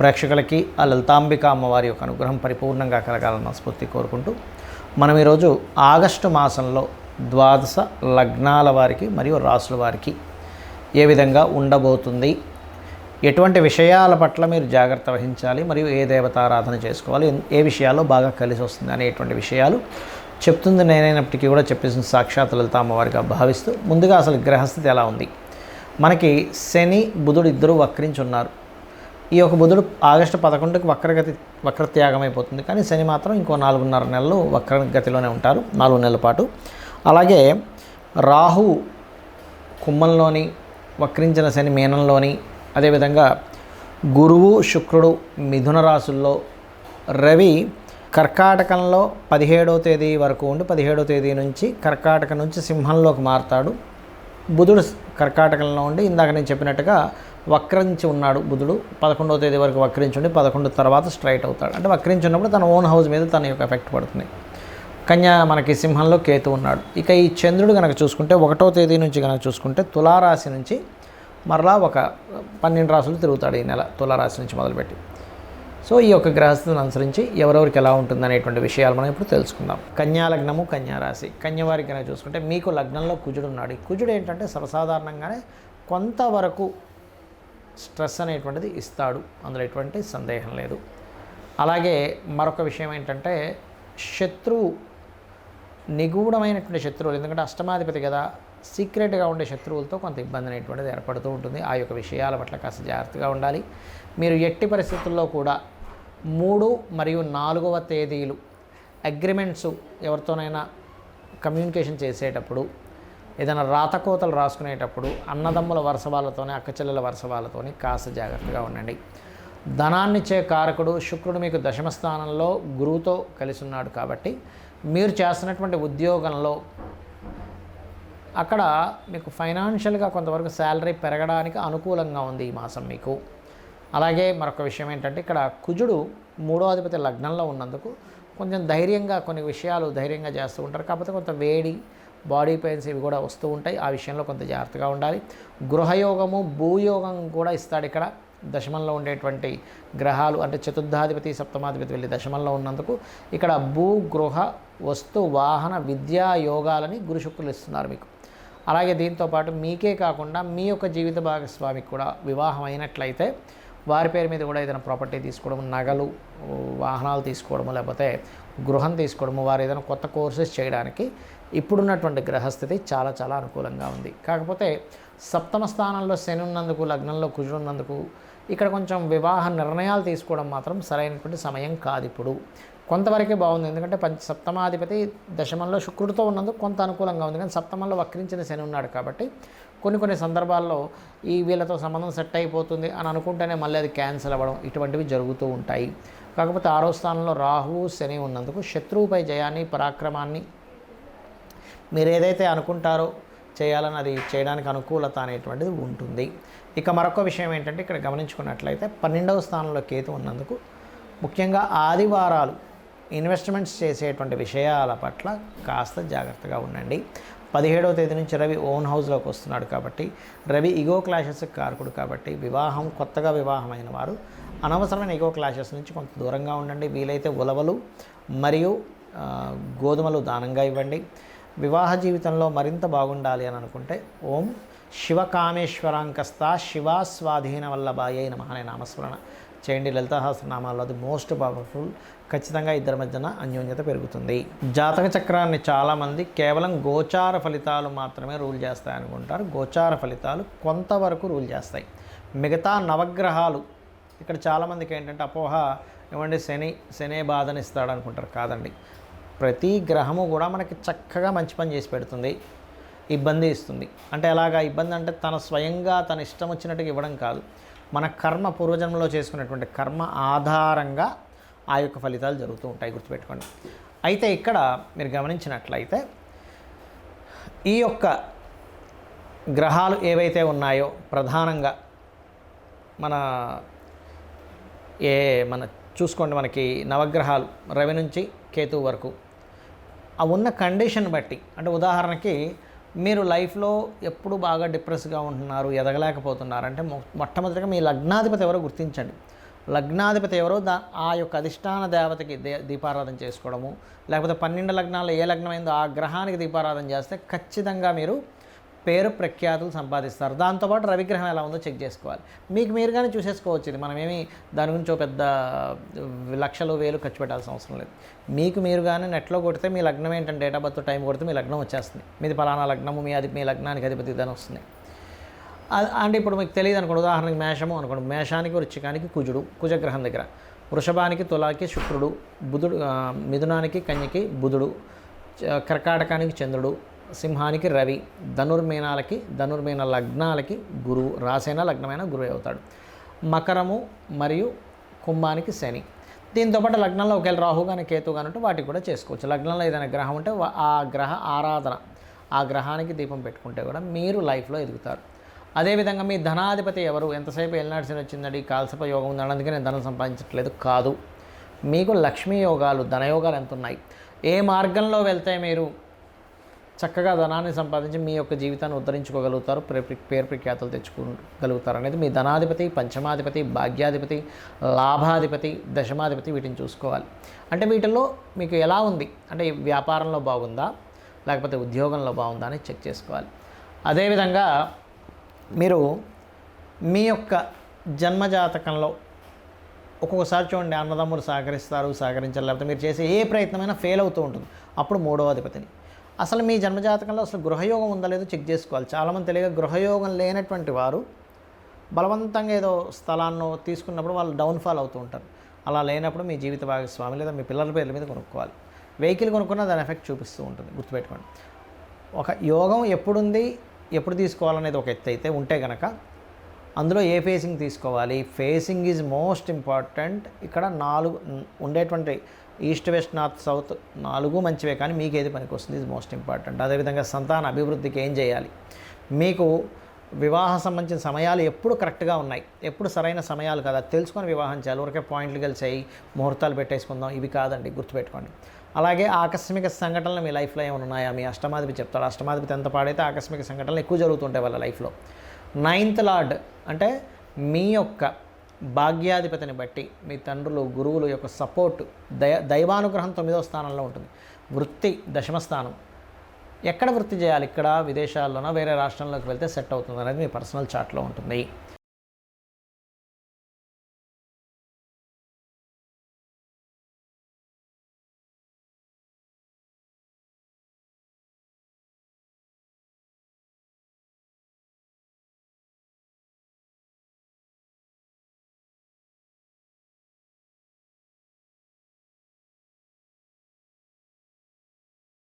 ప్రేక్షకులకి ఆ లలితాంబిక అమ్మవారి యొక్క అనుగ్రహం పరిపూర్ణంగా కలగాలని మనస్ఫూర్తి కోరుకుంటూ మనం ఈరోజు ఆగస్టు మాసంలో ద్వాదశ లగ్నాల వారికి మరియు రాసుల వారికి ఏ విధంగా ఉండబోతుంది ఎటువంటి విషయాల పట్ల మీరు జాగ్రత్త వహించాలి మరియు ఏ దేవతారాధన చేసుకోవాలి ఏ విషయాల్లో బాగా కలిసి వస్తుంది అనేటువంటి విషయాలు చెప్తుంది నేనైనప్పటికీ కూడా చెప్పేసిన సాక్షాత్ లలిత అమ్మవారిగా భావిస్తూ ముందుగా అసలు గ్రహస్థితి ఎలా ఉంది? మనకి శని బుధుడు ఇద్దరు వక్రించి ఉన్నారు. ఈ యొక్క బుధుడు ఆగస్టు పదకొండుకి వక్రగతి వక్రత్యాగం అయిపోతుంది. కానీ శని మాత్రం ఇంకో నాలుగున్నర నెలలు వక్రగతిలోనే ఉంటారు నాలుగు నెలల పాటు. అలాగే రాహు కుమ్మంలోని వక్రించిన శని మీనంలోని అదేవిధంగా గురువు శుక్రుడు మిథున రాశుల్లో రవి కర్కాటకంలో పదిహేడవ తేదీ వరకు ఉండి పదిహేడవ తేదీ నుంచి కర్కాటక నుంచి సింహంలోకి మారుతాడు. బుధుడు కర్కాటకంలో ఉండి ఇందాక నేను చెప్పినట్టుగా వక్రించి ఉన్నాడు బుధుడు. పదకొండవ తేదీ వరకు వక్రించి ఉండి పదకొండు తర్వాత స్ట్రైట్ అవుతాడు. అంటే వక్రించి ఉన్నప్పుడు తన ఓన్ హౌస్ మీద తన యొక్క ఎఫెక్ట్ పడుతుంది. కన్యా మనకి సింహంలో కేతు ఉన్నాడు. ఇక ఈ చంద్రుడు కనుక చూసుకుంటే ఒకటో తేదీ నుంచి కనుక చూసుకుంటే తులారాశి నుంచి మరలా ఒక పన్నెండు రాసులు తిరుగుతాడు ఈ నెల తులారాశి నుంచి మొదలుపెట్టి. సో ఈ యొక్క గ్రహస్థితిని అనుసరించి ఎవరెవరికి ఎలా ఉంటుంది అనేటువంటి విషయాలు మనం ఇప్పుడు తెలుసుకుందాం. కన్యా లగ్నము కన్యా రాశి. కనుక చూసుకుంటే మీకు లగ్నంలో కుజుడు ఉన్నాడు. ఈ కుజుడు ఏంటంటే సర్వసాధారణంగానే కొంతవరకు స్ట్రెస్ అనేటువంటిది ఇస్తాడు. అందులో ఎటువంటి సందేహం లేదు. అలాగే మరొక విషయం ఏంటంటే శత్రువు నిగూఢమైనటువంటి శత్రువులు ఎందుకంటే అష్టమాధిపతి కదా సీక్రెట్గా ఉండే శత్రువులతో కొంత ఇబ్బంది అనేటువంటిది ఏర్పడుతూ ఉంటుంది. ఆ యొక్క విషయాల పట్ల కాస్త జాగ్రత్తగా ఉండాలి. మీరు ఎట్టి పరిస్థితుల్లో కూడా మూడు మరియు నాలుగవ తేదీలు అగ్రిమెంట్స్ ఎవరితోనైనా కమ్యూనికేషన్ చేసేటప్పుడు ఏదైనా రాతకోతలు రాసుకునేటప్పుడు అన్నదమ్ముల వరుస వాళ్ళతోనే అక్కచెల్లెల వరుస వాళ్ళతోని కాస్త జాగ్రత్తగా ఉండండి. ధనాన్నిచ్చే కారకుడు శుక్రుడు మీకు దశమ స్థానంలో గురువుతో కలిసి ఉన్నాడు కాబట్టి మీరు చేస్తున్నటువంటి ఉద్యోగంలో అక్కడ మీకు ఫైనాన్షియల్గా కొంతవరకు శాలరీ పెరగడానికి అనుకూలంగా ఉంది ఈ మాసం మీకు. అలాగే మరొక విషయం ఏంటంటే ఇక్కడ కుజుడు మూడో అధిపతి లగ్నంలో ఉన్నందుకు కొంచెం ధైర్యంగా కొన్ని విషయాలు ధైర్యంగా చేస్తూ ఉంటారు. కాకపోతే కొంత వేడి బాడీ పెయిన్స్ ఇవి కూడా వస్తూ ఉంటాయి. ఆ విషయంలో కొంత జాగ్రత్తగా ఉండాలి. గృహయోగము భూయోగం కూడా ఇస్తాడు ఇక్కడ. దశమంలో ఉండేటువంటి గ్రహాలు అంటే చతుర్థాధిపతి సప్తమాధిపతి వెళ్ళి దశమంలో ఉన్నందుకు ఇక్కడ భూ గృహ వస్తు వాహన విద్యా యోగాలని గురు శుక్రులు ఇస్తున్నారు మీకు. అలాగే దీంతో పాటు మీకే కాకుండా మీ యొక్క జీవిత భాగస్వామికి కూడా వివాహం అయినట్లయితే వారి పేరు మీద కూడా ఏదైనా ప్రాపర్టీ తీసుకోవడం నగలు వాహనాలు తీసుకోవడము లేకపోతే గృహం తీసుకోవడము వారు ఏదైనా కొత్త కోర్సెస్ చేయడానికి ఇప్పుడున్నటువంటి గ్రహస్థితి చాలా చాలా అనుకూలంగా ఉంది. కాకపోతే సప్తమ స్థానంలో శని ఉన్నందుకు లగ్నంలో కుజుడు ఉన్నందుకు ఇక్కడ కొంచెం వివాహ నిర్ణయాలు తీసుకోవడం మాత్రం సరైనటువంటి సమయం కాదు ఇప్పుడు. కొంతవరకే బాగుంది. ఎందుకంటే పంచ సప్తమాధిపతి దశమంలో శుక్రుడితో ఉన్నందుకు కొంత అనుకూలంగా ఉంది. కానీ సప్తమంలో వక్రించిన శని ఉన్నాడు కాబట్టి కొన్ని కొన్ని సందర్భాల్లో ఈ వీళ్ళతో సంబంధం సెట్ అయిపోతుంది అని అనుకుంటేనే మళ్ళీ అది క్యాన్సిల్ అవ్వడం ఇటువంటివి జరుగుతూ ఉంటాయి. కాకపోతే ఆరో స్థానంలో రాహువు శని ఉన్నందుకు శత్రువుపై జయాన్ని పరాక్రమాన్ని మీరు ఏదైతే అనుకుంటారో చేయాలని అది చేయడానికి అనుకూలత అనేటువంటిది ఉంటుంది. ఇక మరొక విషయం ఏంటంటే ఇక్కడ గమనించుకున్నట్లయితే పన్నెండవ స్థానంలో కేతు ఉన్నందుకు ముఖ్యంగా ఆదివారాలు ఇన్వెస్ట్మెంట్స్ చేసేటువంటి విషయాల పట్ల కాస్త జాగ్రత్తగా ఉండండి. పదిహేడవ తేదీ నుంచి రవి ఓన్ హౌస్లోకి వస్తున్నాడు కాబట్టి రవి ఇగో క్లాషెస్ కారకుడు కాబట్టి వివాహం కొత్తగా వివాహమైన వారు అనవసరమైన ఇగో క్లాషెస్ నుంచి కొంత దూరంగా ఉండండి వీలైతే ఉలవలు మరియు గోధుమలు దానంగా ఇవ్వండి. వివాహ జీవితంలో మరింత బాగుండాలి అని అనుకుంటే ఓం శివకామేశ్వరాంకస్త శివాస్వాధీన వల్లభాయ నమ అనే నామస్మరణ. చేయండి లలిత సహస్రనామాల్లో అది మోస్ట్ పవర్ఫుల్. ఖచ్చితంగా ఇద్దరి మధ్యన అన్యోన్యత పెరుగుతుంది. జాతక చక్రాన్ని చాలామంది కేవలం గోచార ఫలితాలు మాత్రమే రూల్ చేస్తాయనుకుంటారు. గోచార ఫలితాలు కొంతవరకు రూల్ చేస్తాయి. మిగతా నవగ్రహాలు ఇక్కడ చాలామందికి ఏంటంటే అపోహ ఏమంటే శని శనే బాధనిస్తాడు అనుకుంటారు కాదండి. ప్రతి గ్రహము కూడా మనకి చక్కగా మంచి పని చేసి పెడుతుంది. ఇబ్బంది ఇస్తుంది. అంటే ఎలాగా? ఇబ్బంది అంటే తన స్వయంగా తన ఇష్టం వచ్చినట్టుగా ఇవ్వడం కాదు. మన కర్మ పూర్వజన్మలో చేసుకున్నటువంటి కర్మ ఆధారంగా ఆ యొక్క ఫలితాలు జరుగుతూ ఉంటాయి గుర్తుపెట్టుకోండి. అయితే ఇక్కడ మీరు గమనించినట్లయితే ఈ యొక్క గ్రహాలు ఏవైతే ఉన్నాయో ప్రధానంగా మన ఏ మన చూసుకోండి మనకి నవగ్రహాలు రవి నుంచి కేతువు వరకు. ఆ ఉన్న కండిషన్ బట్టి అంటే ఉదాహరణకి మీరు లైఫ్లో ఎప్పుడు బాగా డిప్రెస్గా ఉంటున్నారు ఎదగలేకపోతున్నారు అంటే మొ- మొట్టమొదటిగా మీ లగ్నాధిపతి ఎవరో గుర్తించండి. లగ్నాధిపతి ఎవరో దా ఆ యొక్క అధిష్టాన దేవతకి దే దీపారాధన చేసుకోవడము లేకపోతే పన్నెండు లగ్నాల్లో ఏ లగ్నమైందో ఆ గ్రహానికి దీపారాధన చేస్తే ఖచ్చితంగా మీరు పేరు ప్రఖ్యాతులు సంపాదిస్తారు. దాంతోపాటు రవిగ్రహం ఎలా ఉందో చెక్ చేసుకోవాలి. మీకు మీరుగానే చూసేసుకోవచ్చు ఇది. మనమేమి దాని గురించి పెద్ద లక్షలు వేలు ఖర్చు పెట్టాల్సిన అవసరం లేదు. మీకు మీరుగానే నెట్లో కొడితే మీ లగ్నం ఏంటంటే డేట్ ఆఫ్ బర్త్ టైం కొడితే మీ లగ్నం వచ్చేస్తుంది. మీది ఫలానా లగ్నము మీ అది మీ లగ్నానికి అధిపతి దాని వస్తుంది. అంటే ఇప్పుడు మీకు తెలియదు అనుకోండి. ఉదాహరణకి మేషము అనుకోండి. మేషానికి వృచ్చికానికి కుజుడు కుజగ్రహం దగ్గర. వృషభానికి తులాకి శుక్రుడు బుధుడు మిథునానికి కన్యకి బుధుడు చ- కర్కాటకానికి చంద్రుడు సింహానికి రవి ధనుర్మీనాలకి ధనుర్మీన లగ్నాలకి గురువు రాసైన లగ్నమైన గురువు అవుతాడు. మకరము మరియు కుంభానికి శని. దీంతోపాటు లగ్నంలో ఒకవేళ రాహు కానీ కేతు కానీ ఉంటే వాటికి కూడా చేసుకోవచ్చు. లగ్నంలో ఏదైనా గ్రహం ఉంటే ఆ గ్రహ ఆరాధన ఆ గ్రహానికి దీపం పెట్టుకుంటే కూడా మీరు లైఫ్లో ఎదుగుతారు. అదేవిధంగా మీ ధనాధిపతి ఎవరు? ఎంతసేపు ఎల్నాడ్సిన వచ్చిందండి? కాల్సప యోగం ఉందని అందుకే నేను ధనం సంపాదించట్లేదు. కాదు. మీకు లక్ష్మీ యోగాలు ధనయోగాలు ఎంత ఉన్నాయి ఏ మార్గంలో వెళ్తే మీరు చక్కగా ధనాన్ని సంపాదించి మీ యొక్క జీవితాన్ని ఉద్ధరించుకోగలుగుతారు ప్రే- పేరు ప్రఖ్యాతలు తెచ్చుకోగలుగుతారు అనేది మీ ధనాధిపతి పంచమాధిపతి భాగ్యాధిపతి లాభాధిపతి దశమాధిపతి వీటిని చూసుకోవాలి. అంటే వీటిల్లో మీకు ఎలా ఉంది? అంటే వ్యాపారంలో బాగుందా? లేకపోతే ఉద్యోగంలో బాగుందా అని చెక్ చేసుకోవాలి. అదేవిధంగా మీరు మీ యొక్క జన్మజాతకంలో ఒక్కొక్కసారి చూడండి అన్నదమ్ములు సహకరిస్తారు సహకరించారు లేకపోతే మీరు చేసే ఏ ప్రయత్నమైనా ఫెయిల్ అవుతూ ఉంటుంది. అప్పుడు మూడవ అధిపతిని. అసలు మీ జన్మజాతకంలో అసలు గృహయోగం ఉందా లేదో చెక్ చేసుకోవాలి. చాలామంది తెలియక గృహయోగం లేనటువంటి వారు బలవంతంగా ఏదో స్థలాన్ని తీసుకున్నప్పుడు వాళ్ళు డౌన్ఫాల్ అవుతూ ఉంటారు. అలా లేనప్పుడు మీ జీవిత భాగస్వామి లేదా మీ పిల్లల పేర్ల మీద కొనుక్కోవాలి. వెహికల్ కొనుక్కున్నా దాని ఎఫెక్ట్ చూపిస్తూ ఉంటుంది. గుర్తుపెట్టుకోండి. ఒక యోగం ఎప్పుడుంది ఎప్పుడు తీసుకోవాలనేది ఒక ఎత్తు అయితే ఉంటే కనుక అందులో ఏ ఫేసింగ్ తీసుకోవాలి? Facing is most important. ఇక్కడ నాలుగు ఉండేటువంటి ఈస్ట్ వెస్ట్ నార్త్ సౌత్ నాలుగు మంచివే కానీ మీకు ఏది పనికి వస్తుంది మోస్ట్ ఇంపార్టెంట్. అదేవిధంగా సంతాన అభివృద్ధికి ఏం చేయాలి? మీకు వివాహ సంబంధించిన సమయాలు ఎప్పుడు కరెక్ట్గా ఉన్నాయి? ఎప్పుడు సరైన సమయాలు కదా? తెలుసుకొని వివాహం చేయాలి. ఊరికే పాయింట్లు కలిసాయి ముహూర్తాలు పెట్టేసుకుందాం. ఇవి కాదండి గుర్తుపెట్టుకోండి. అలాగే ఆకస్మిక సంఘటనలు మీ లైఫ్లో ఏమైనా ఉన్నాయా? మీ అష్టమాధిపతి చెప్తాడు. అష్టమాధిపతి ఎంత పాడైతే ఆకస్మిక సంఘటనలు ఎక్కువ జరుగుతుంటాయి వాళ్ళ లైఫ్లో. నైన్త్ లార్డ్ అంటే మీ యొక్క భాగ్యాధిపతిని బట్టి మీ తండ్రులు గురువులు యొక్క సపోర్ట్ దయ దైవానుగ్రహం తొమ్మిదో స్థానంలో ఉంటుంది. వృత్తి దశమ స్థానం. ఎక్కడ వృత్తి చేయాలి? ఇక్కడ విదేశాల్లోనో వేరే రాష్ట్రంలోకి వెళ్తే సెట్ అవుతుంది అనేది మీ పర్సనల్ చార్ట్లో ఉంటుంది.